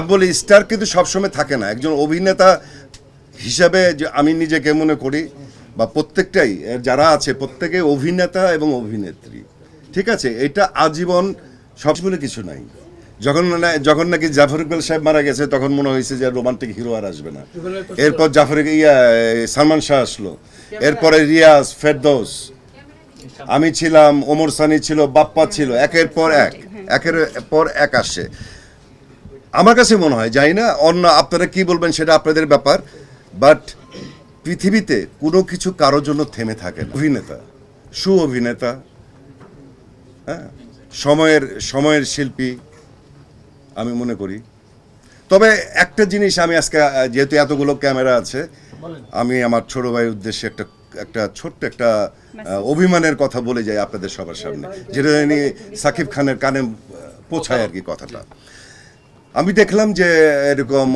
বলি, স্টার কিন্তু সবসময় থাকে না। একজন অভিনেতা হিসাবে যে আমি নিজেকে মনে করি, বা প্রত্যেকটাই যারা আছে, প্রত্যেকে অভিনেতা এবং অভিনেত্রী। ঠিক আছে? এটা আজীবন সব বলে কিছু নাই। যখন যখন নাকি জাফর ইকবাল সাহেব মারা গেছে, তখন মনে হয়েছে যে রোমান্টিক হিরো আর আসবে না। এরপর জাফর ইয়া, সালমান শাহ আসলো। এরপরে রিয়াজ, ফেরদৌস। আমি ছিলাম, ওমর সানি ছিল, বাপ্পা ছিল, একের পর এক। একের পর এক আসছে আমার কাছে মনে হয় যাই না অন্য আপনারা কি বলবেন সেটা আপনাদের ব্যাপার বাট পৃথিবীতে কোনো কিছু কারোর জন্য থেমে থাকে না। অভিনেতা সু অভিনেতা হ্যাঁ সময়ের সময়ের শিল্পী আমি মনে করি। তবে একটা জিনিস আমি আজকে যেহেতু এতগুলো ক্যামেরা আছে আমি আমার ছোট ভাইয়ের উদ্দেশ্যে একটা একটা ছোট্ট একটা অভিমানের কথা বলে যাই আপনাদের সবার সামনে। যেটা নিয়ে সাকিব খানের কানে পৌঁছায় আর কি কথাটা। আমি দেখলাম যে এরকম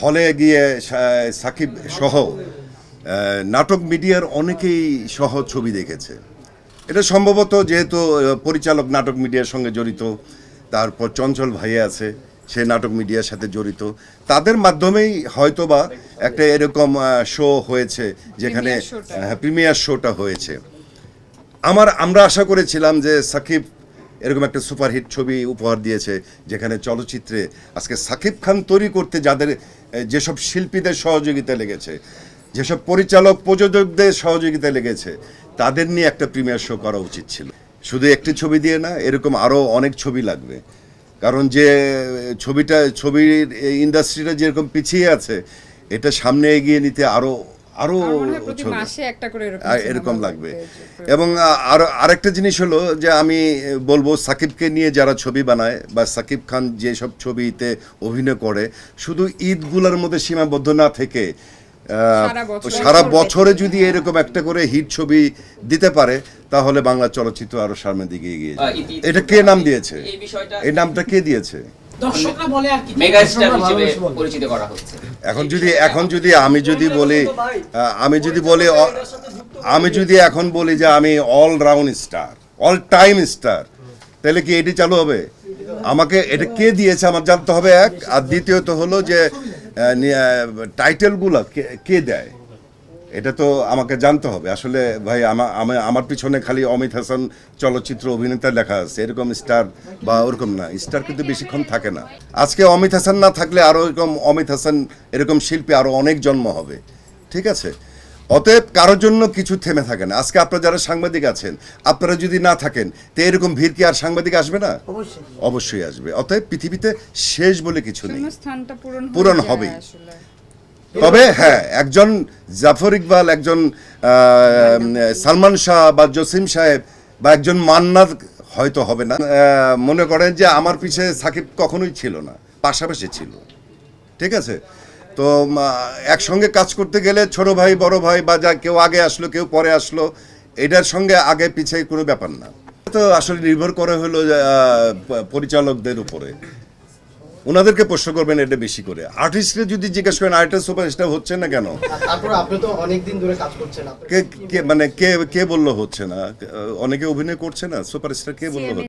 হলে গিয়ে সাকিব সহ নাটক মিডিয়ার অনেকেই সহ ছবি দেখেছে। এটা সম্ভবত যেহেতু পরিচালক নাটক মিডিয়ার সঙ্গে জড়িত তারপর চঞ্চল ভাইয়া আছে সে নাটক মিডিয়ার সাথে জড়িত। তাদের মাধ্যমেই হয়তোবা একটা এরকম শো হয়েছে যেখানে। হ্যাঁ প্রিমিয়ার শোটা হয়েছে। আমার আমরা আশা করেছিলাম যে সাকিব এরকম একটা সুপারহিট ছবি উপহার দিয়েছে, যেখানে চলচ্চিত্রে আজকে সাকিব খান তৈরি করতে যাদের যেসব শিল্পীদের সহযোগিতা লেগেছে, যেসব পরিচালক প্রযোজকদের সহযোগিতা লেগেছে, তাদের নিয়ে একটা প্রিমিয়ার শো করা উচিত ছিল। শুধু একটি ছবি দিয়ে না, এরকম আরও অনেক ছবি লাগবে। কারণ যে, ছবিটা, ছবির ইন্ডাস্ট্রিটা যেরকম পিছিয়ে আছে, এটা সামনে এগিয়ে নিতে আরও আরও আমার প্রতি ছবি একটা করে এরকম লাগবে। এবং আরও আরেকটা জিনিস হলো যে আমি বলব সাকিবকে নিয়ে যারা ছবি বানায় বা সাকিব খান যেসব ছবিতে অভিনয় করে শুধু ঈদগুলোর মধ্যে সীমাবদ্ধ না থেকে আহ, সারা বছরে যদি এরকম একটা করে হিট ছবি দিতে পারে তাহলে বাংলা চলচ্চিত্র আরও সামনের দিকে এগিয়ে যাবে। এটা কে নাম দিয়েছে? এই নামটা কে দিয়েছে? দর্শকরা বলে আর কি মেগা স্টার হিসেবে পরিচিত করা হচ্ছে। এখন যদি এখন যদি আমি যদি বলি আমি যদি বলি আমি যদি এখন বলি যে আমি all round star all time star তাহলে কি এটি চালু হবে? আমাকে, এটা কে দিয়েছে আমার জানতে হবে এক, আর দ্বিতীয়ত হলো যে টাইটেলগুলো কে দেয়? এটা তো আমাকে জানতে হবে। আসলে ভাই আমা- আমা- আমার পিছনে খালি অমিত হাসান চলচ্চিত্র অভিনেতা লেখা আছে। এরকম স্টার বা ওরকম না। স্টার কিন্তু বেশিক্ষণ থাকে না। আজকে অমিত হাসান না থাকলে আরও এরকম অমিত হাসান এরকম শিল্পী আরও অনেক জন্ম হবে। ঠিক আছে? অতএব কারোর জন্য কিছু থেমে থাকে না। আজকে আপনারা যারা সাংবাদিক আছেন আপনারা যদি না থাকেন তো এরকম ভিড় কি আর সাংবাদিক আসবে না? অবশ্যই। অবশ্যই আসবে। অতএব পৃথিবীতে শেষ বলে কিছু নেই। পূরণ হবেই। তবে হ্যাঁ একজন জাফর ইকবাল, একজন সালমান শাহ বা জসিম সাহেব বা একজন মান্নার হয়তো হবে না। মনে করেন যে আমার পিছে সাকিব কখনোই ছিল না, পাশাপাশি ছিল। ঠিক আছে? তো একসঙ্গে কাজ করতে গেলে ছোট ভাই, বড় ভাই বা যা কেউ আগে আসলো, কেউ পরে আসলো, এটার সঙ্গে আগে পিছে কোনো ব্যাপার না। তো আসলে নির্ভর করে হলো পরিচালকদের উপরে। ওনাদেরকে প্রশ্ন করবেন এটা বেশি করে। আর্টিস্টকে যদি জিজ্ঞেস করেন আর্টিস্ট সুপারস্টার হচ্ছে না কেন? তারপর আপনি তো অনেকদিন ধরে কাজ করছেন আপনি কে কে মানে কে কে বলল হচ্ছে না? অনেকে অভিনয় করছে না? সুপারস্টার কে বলল হচ্ছে